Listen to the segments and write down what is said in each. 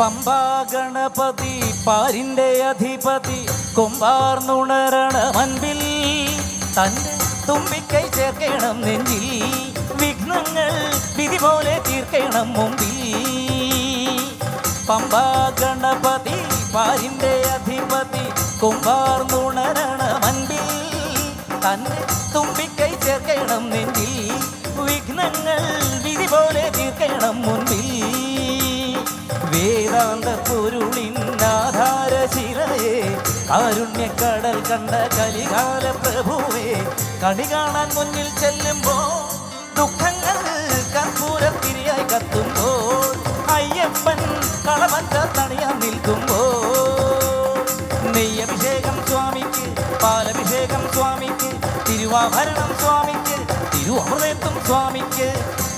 പമ്പാ ഗണപതി പാരിന്റെ അധിപതി കൊമ്പാർന്നുണരണ മൻപിൽ. തന്റെ തുമ്പിക്കൈ ചേർക്കണം നെഞ്ചിൽ. വിഘ്നങ്ങൾ വിധി പോലെ തീർക്കണം മുമ്പിൽ. പമ്പാ ഗണപതി പാരിന്റെ അധിപതി കൊമ്പാർന്നുണരണ മൻപിൽ. തന്റെ തുമ്പിക്കൈ ചേർക്കണം നെഞ്ചിൽ. വിഘ്നങ്ങൾ വിധി പോലെ തീർക്കണം മുൻപിൽ. വേദാന്ത പൊരുളിനാധാര ശിലയെ കാരുണ്യക്കടൽ കണ്ട കലികാല പ്രഭുവേ കണി കാണാൻ മുന്നിൽ ചെല്ലുമ്പോ ദുഃഖങ്ങൾ കർപ്പൂരത്തിരിയായി കത്തുമ്പോൾ അയ്യപ്പൻ കളമറ്റ തണിയാൻ നിൽക്കുമ്പോൾ നെയ്യഭിഷേകം സ്വാമിക്ക് പാലഭിഷേകം സ്വാമിക്ക് തിരുവാഭരണം സ്വാമിക്ക് തിരുവമൃതത്വം സ്വാമിക്ക്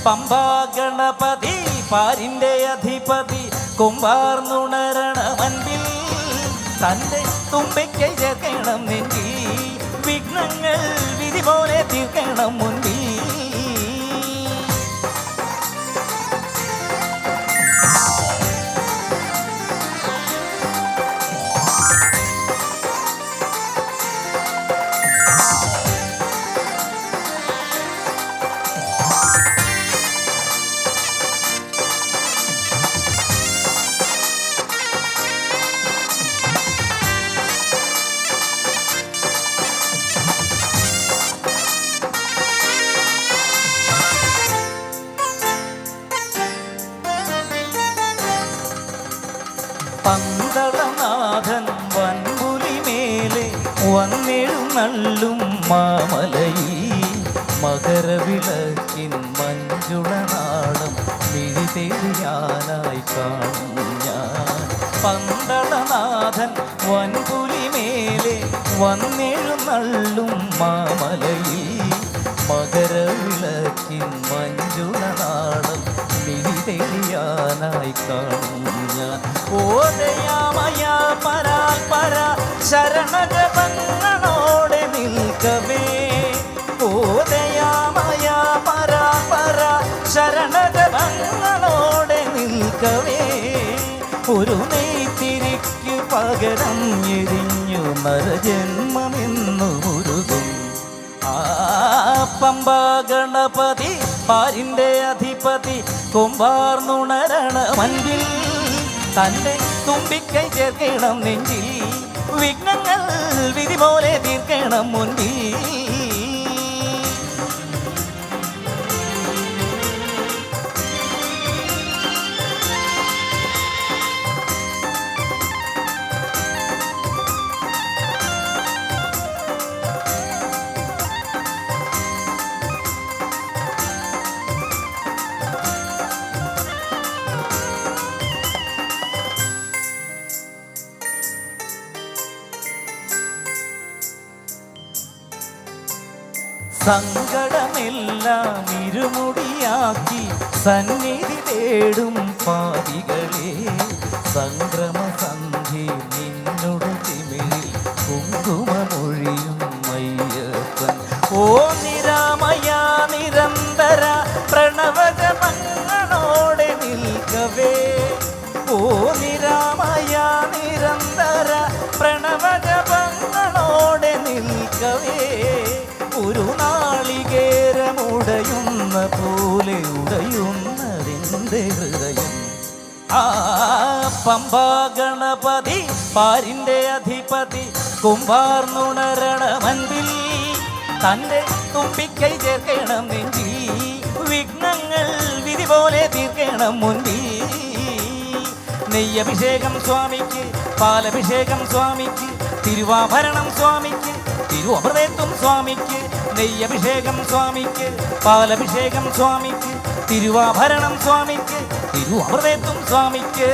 പമ്പാ ഗണപതി പാരിന്റെ അധിപതി കൊമ്പാർന്നുണരണ മൻപിൽ. തന്റെ തുമ്പയ്ക്കൈ ചേർക്കണം നെഞ്ചി വിഘ്നങ്ങൾ വിധി പോലെ തീർക്കണം മുൻപിൽ. പന്തളനാഥൻ വൻപുലിമേലെ വന്നെഴുന്നള്ളും മാമലയിൽ മകരവിളക്കിൻ മഞ്ചുളനാടം മിഴിതേറിയാനായി കാണും ഞാൻ. പന്തളനാഥൻ വൻപുലിമേലെ വന്നെഴുന്നള്ളും മാമലയിൽ മകരവിളക്കിൻ മഞ്ജുളനാടം മിഴി തെളിയാനായി കാണും ഞാൻ ഓതയാമയ പരാൽ പര ശരണജപങ്ങളോടെ നിൽക്കവേ. ഓരയാമയ പരാ പര ശരണജപങ്ങളോടെ നിൽക്കവേ. ഒരു നെയ്തിരിക്കു പകരം എരിഞ്ഞു നരജന്മമെന്നു പമ്പ ഗണപതി പാരിന്റെ അധിപതി കൊമ്പാർന്നുണരണ മൻപിൽ തന്റെ തുമ്പിക്കൈ ചേർക്കണം നെഞ്ചിൽ. വിഘ്നങ്ങൾ വിധി പോലെ തീർക്കണം മുൻപിൽ. സങ്കടമെല്ലാം ഇരുമുടിയാക്കി സന്നിധി തേടും പാതികളെ സംക്രമ സന്ധി നിന്നോട് തിമിഴിൽ കുങ്കുമമൊഴിയും മയ്യപ്പൻ. ഓ നിരാമയ നിരന്തര പ്രണവകമങ്ങളോടെ നിൽക്കവേ. ഓ നിരാമയ നിരന്തര പ്രണവകമങ്ങളോടെ നിൽക്കവേ. ഒരു നാളികേരമുടയുന്ന പോലെ ഉടയുന്നതിന്റെ ഹൃദയം. ആ പമ്പാ ഗണപതി പാരിന്റെ അധിപതി കുമ്പാർന്നുണരണ തന്റെ തുമ്പിക്കൈ ചേർക്കണം നെഞ്ചി വിഘ്നങ്ങൾ വിധി പോലെ തീർക്കണം മുന്തി നെയ്യഭിഷേകം സ്വാമിക്ക് പാലഭിഷേകം സ്വാമിക്ക് തിരുവാഭരണം സ്വാമിക്ക് തിരുവമൃതത്വം സ്വാമിക്ക് നെയ്യഭിഷേകം സ്വാമിക്ക് പാലഭിഷേകം സ്വാമിക്ക് തിരുവാഭരണം സ്വാമിക്ക് തിരുവമൃതത്വം സ്വാമിക്ക്.